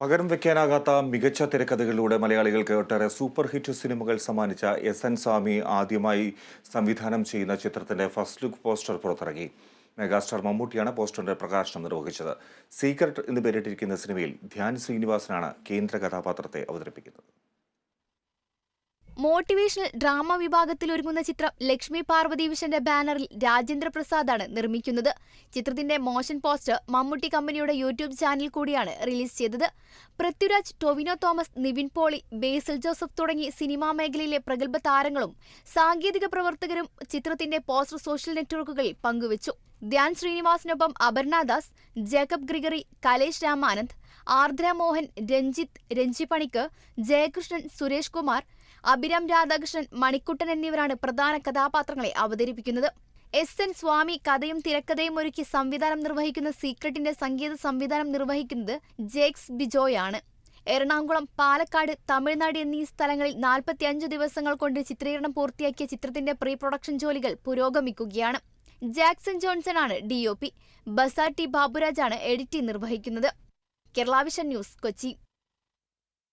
പകരം വെക്കാനാകാത്ത മികച്ച തിരക്കഥകളിലൂടെ മലയാളികൾക്ക് ഒട്ടേറെ സൂപ്പർ ഹിറ്റ് സിനിമകൾ സമ്മാനിച്ച എസ് എൻ സ്വാമി ആദ്യമായി സംവിധാനം ചെയ്യുന്ന ചിത്രത്തിന്റെ ഫസ്റ്റ് ലുക്ക് പോസ്റ്റർ പുറത്തിറങ്ങി. മെഗാസ്റ്റാർ മമ്മൂട്ടിയാണ് പോസ്റ്ററിന്റെ പ്രകാശനം നിർവഹിച്ചത്. സീക്രട്ട് എന്ന് പേരിട്ടിരിക്കുന്ന സിനിമയിൽ ധ്യാൻ ശ്രീനിവാസനാണ് കേന്ദ്ര കഥാപാത്രത്തെ അവതരിപ്പിക്കുന്നത്. മോട്ടിവേഷണൽ ഡ്രാമ വിഭാഗത്തിൽ ഒരുങ്ങുന്ന ചിത്രം ലക്ഷ്മി പാർവതി വിഷന്റെ ബാനറിൽ രാജേന്ദ്ര പ്രസാദാണ് നിർമ്മിക്കുന്നത്. ചിത്രത്തിന്റെ മോഷൻ പോസ്റ്റർ മമ്മൂട്ടി കമ്പനിയുടെ യൂട്യൂബ് ചാനൽ കൂടിയാണ് റിലീസ് ചെയ്തത്. പൃഥ്വിരാജ് ടൊവിനോ തോമസ് നിവിൻ പോളി ബേസിൽ ജോസഫ് തുടങ്ങി സിനിമാ മേഖലയിലെ പ്രഗത്ഭ താരങ്ങളും സാങ്കേതിക പ്രവർത്തകരും ചിത്രത്തിന്റെ പോസ്റ്റർ സോഷ്യൽ നെറ്റ്വർക്കുകളിൽ പങ്കുവച്ചു. ധ്യാൻ ശ്രീനിവാസിനൊപ്പം അപർണദാസ് ജേക്കബ് ഗ്രിഗറി കലേഷ് രാമാനന്ദ് ആർദ്ര മോഹൻ രഞ്ജിത്ത് രഞ്ജിപ്പണിക്ക് ജയകൃഷ്ണൻ സുരേഷ് കുമാർ അഭിരാം രാധാകൃഷ്ണൻ മണിക്കുട്ടൻ എന്നിവരാണ് പ്രധാന കഥാപാത്രങ്ങളെ അവതരിപ്പിക്കുന്നത്. എസ് എൻ സ്വാമി കഥയും തിരക്കഥയും ഒരുക്കി സംവിധാനം നിർവഹിക്കുന്ന സീക്രട്ടിന്റെ സംഗീത സംവിധാനം നിർവഹിക്കുന്നത് ജേക്സ് ബിജോയാണ്. എറണാകുളം പാലക്കാട് തമിഴ്നാട് എന്നീ സ്ഥലങ്ങളിൽ നാൽപ്പത്തിയഞ്ച് ദിവസങ്ങൾ കൊണ്ട് ചിത്രീകരണം പൂർത്തിയാക്കിയ ചിത്രത്തിന്റെ പ്രീ പ്രൊഡക്ഷൻ ജോലികൾ പുരോഗമിക്കുകയാണ്. ജാക്സൺ ജോൺസൺ ആണ് ഡി ഒ പി. ബസാർ ടി ബാബുരാജാണ് എഡിറ്റിംഗ് നിർവഹിക്കുന്നത്. കേരളാവിഷൻ ന്യൂസ് കൊച്ചി.